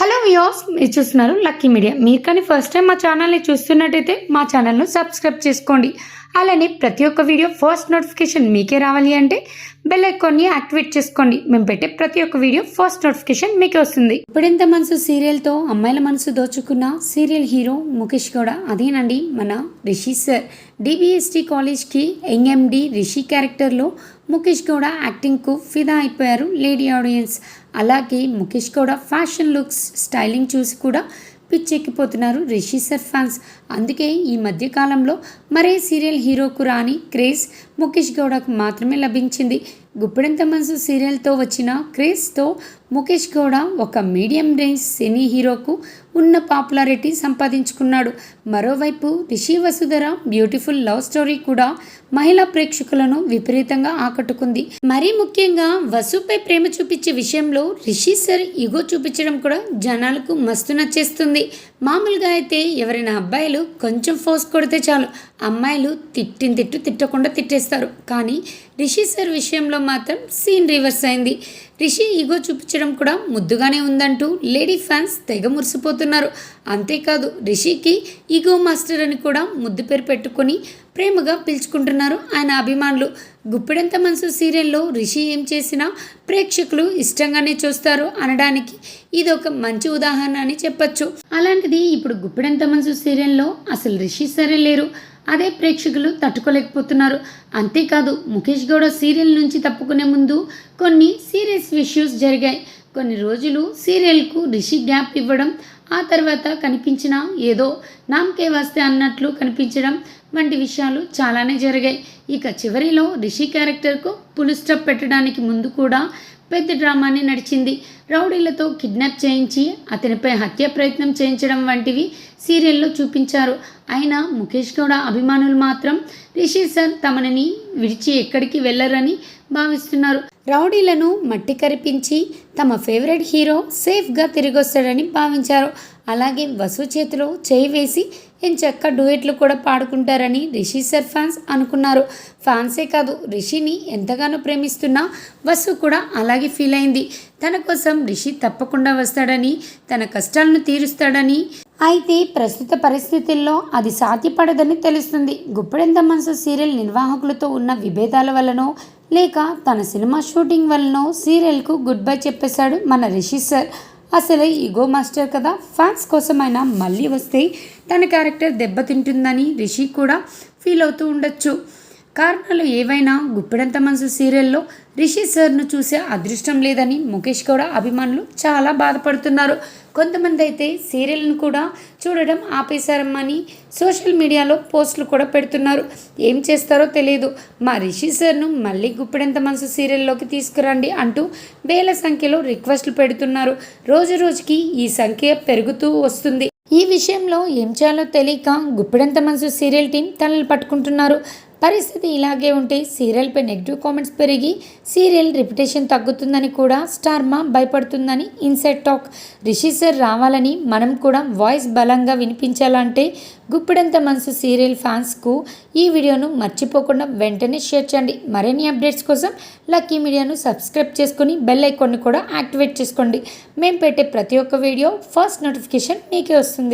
Hello views మీరు చూస్తున్నారు lucky media. మీరు కానీ ఫస్ట్ టైం మా ఛానల్ని చూస్తున్నట్టయితే మా ఛానల్ను సబ్స్క్రైబ్ చేసుకోండి. అలానే ప్రతి ఒక్క వీడియో ఫస్ట్ నోటిఫికేషన్ మీకే రావాలి అంటే బెల్ ఐకాన్ని యాక్టివేట్ చేసుకోండి. మేము పెట్టే ప్రతి ఒక్క వీడియో ఫస్ట్ నోటిఫికేషన్ మీకే వస్తుంది. ఇప్పుడెంత మనసు సీరియల్తో అమ్మాయిల మనసు దోచుకున్న సీరియల్ హీరో ముఖేష్ గౌడ అదేనండి మన రిషి సార్. డిబిఎస్టీ కాలేజ్కి ఎంఎండి రిషి క్యారెక్టర్లో ముఖేష్ గౌడ యాక్టింగ్కు ఫిదా అయిపోయారు లేడీ ఆడియన్స్. అలాగే Mukesh Gowda fashion looks styling చూసి కూడా పిచ్చెక్కిపోతున్నారు రిషి సర్ ఫ్యాన్స్. అందుకే ఈ మధ్యకాలంలో మరే సీరియల్ హీరోకు రాని క్రేజ్ ముఖేష్ గౌడకు మాత్రమే లభించింది. గుప్పెడంత మనసు సీరియల్తో వచ్చిన క్రేజ్తో ముఖేష్ గౌడ ఒక మీడియం రేంజ్ సినీ హీరోకు ఉన్న పాపులారిటీ సంపాదించుకున్నాడు. మరోవైపు Rishi Vasudhara beautiful love story కూడా మహిళా ప్రేక్షకులను విపరీతంగా ఆకట్టుకుంది. మరీ ముఖ్యంగా వసుపై ప్రేమ చూపించే విషయంలో రిషి సర్ ఇగో చూపించడం కూడా జనాలకు మస్తు నచ్చేస్తుంది. మామూలుగా అయితే ఎవరైనా అబ్బాయిలు కొంచెం ఫోర్స్ కొడితే చాలు. అమ్మాయిలు తిట్టిన తిట్టు తిట్టకుండా తిట్టేస్తారు. కానీ రిషి సార్ విషయంలో మాత్రం సీన్ రివర్స్ అయింది. రిషి ఈగో చూపించడం కూడా ముద్దుగానే ఉందంటూ లేడీ ఫ్యాన్స్ తెగ మురిసిపోతున్నారు. అంతేకాదు రిషికి ఈగో మాస్టర్ అని కూడా ముద్దు పేరు పెట్టుకొని ప్రేమగా పిలుచుకుంటున్నారు. ఆయన అభిమానులు గుప్పెడంత మనసు సీరియల్లో రిషి ఏం చేసినా ప్రేక్షకులు ఇష్టంగానే చూస్తారు అనడానికి ఇది ఒక మంచి ఉదాహరణ అని చెప్పొచ్చు. అలాంటిది ఇప్పుడు గుప్పెడంత మనసు సీరియల్లో అసలు రిషి సరే లేరు. అదే ప్రేక్షకులు తట్టుకోలేకపోతున్నారు. అంతేకాదు ముఖేష్ గౌడ సీరియల్ నుంచి తప్పుకునే ముందు కొన్ని సీరియస్ ఇష్యూస్ జరిగాయి. కొన్ని రోజులు సీరియల్కు రిషి గ్యాప్ ఇవ్వడం ఆ తర్వాత కనిపించిన ఏదో నామకే వస్తే అన్నట్లు కనిపించడం వంటి విషయాలు చాలానే జరిగాయి. ఇక చివరిలో రిషి క్యారెక్టర్కు పులు స్టప్ పెట్టడానికి ముందు కూడా పెద్ద డ్రామానే నడిచింది. రౌడీలతో కిడ్నాప్ చేయించి అతనిపై హత్య ప్రయత్నం చేయించడం వంటివి సీరియల్లో చూపించారు. అయినా ముఖేష్ గౌడ అభిమానులు మాత్రం రిషి సార్ తమని విడిచి ఎక్కడికి వెళ్ళరని భావిస్తున్నారు. రౌడీలను మట్టి కరిపించి తమ ఫేవరెట్ హీరో సేఫ్గా తిరిగొస్తాడని భావించారు. అలాగే వసు చేతిలో చేయి వేసి ఎంచక్క డూయెట్లు కూడా పాడుకుంటారని రిషి సర్ ఫ్యాన్స్ అనుకున్నారు. ఫ్యాన్సే కాదు రిషిని ఎంతగానో ప్రేమిస్తున్నా వసు కూడా అలాగే ఫీల్ అయింది. తన కోసం రిషి తప్పకుండా వస్తాడని తన కష్టాలను తీరుస్తాడని అయితే ప్రస్తుత పరిస్థితుల్లో అది సాధ్యపడదని తెలుస్తుంది. గుప్పెడంత మనసు సీరియల్ నిర్వాహకులతో ఉన్న విభేదాల వల్లనో లేక తన సినిమా షూటింగ్ వల్లనో సీరియల్కు గుడ్ బై చెప్పేశాడు మన రిషి సార్ అసలే ఈగో మాస్టర్ కదా. ఫ్యాన్స్ కోసమైనా మళ్ళీ వస్తే తన క్యారెక్టర్ దెబ్బతింటుందని రిషి కూడా ఫీల్ అవుతూ ఉండొచ్చు. కారణాలు ఏవైనా గుప్పెడంత మనసు సీరియల్లో రిషి సార్ను చూసే అదృష్టం లేదని ముఖేష్ గౌడ అభిమానులు చాలా బాధపడుతున్నారు. కొంతమంది అయితే సీరియల్ను కూడా చూడడం ఆపేశారమ్మని సోషల్ మీడియాలో పోస్టులు కూడా పెడుతున్నారు. ఏం చేస్తారో తెలియదు మా రిషి సార్ను మళ్ళీ గుప్పెడంత మనసు సీరియల్లోకి తీసుకురండి అంటూ వేల సంఖ్యలో రిక్వెస్ట్లు పెడుతున్నారు. రోజు రోజుకి ఈ సంఖ్య పెరుగుతూ వస్తుంది. ఈ విషయంలో ఏం చేయాలో తెలియక గుప్పెడంత మనసు సీరియల్ టీం తలలు పట్టుకుంటున్నారు. పరిస్థితి ఇలాగే ఉంటే సీరియల్పై నెగిటివ్ కామెంట్స్ పెరిగి సీరియల్ రిప్యుటేషన్ తగ్గుతుందని కూడా స్టార్మా భయపడుతుందని ఇన్సైడ్ టాక్. రిషి సార్ రావాలని మనం కూడా వాయిస్ బలంగా వినిపించాలంటే గుప్పెడంత మనసు సీరియల్ ఫ్యాన్స్కు ఈ వీడియోను మర్చిపోకుండా వెంటనే షేర్ చేయండి. మరిన్ని అప్డేట్స్ కోసం లక్కీ మీడియాను సబ్స్క్రైబ్ చేసుకుని బెల్ ఐకాన్ని కూడా యాక్టివేట్ చేసుకోండి. మేము పెట్టే ప్రతి ఒక్క వీడియో ఫస్ట్ నోటిఫికేషన్ మీకే వస్తుంది.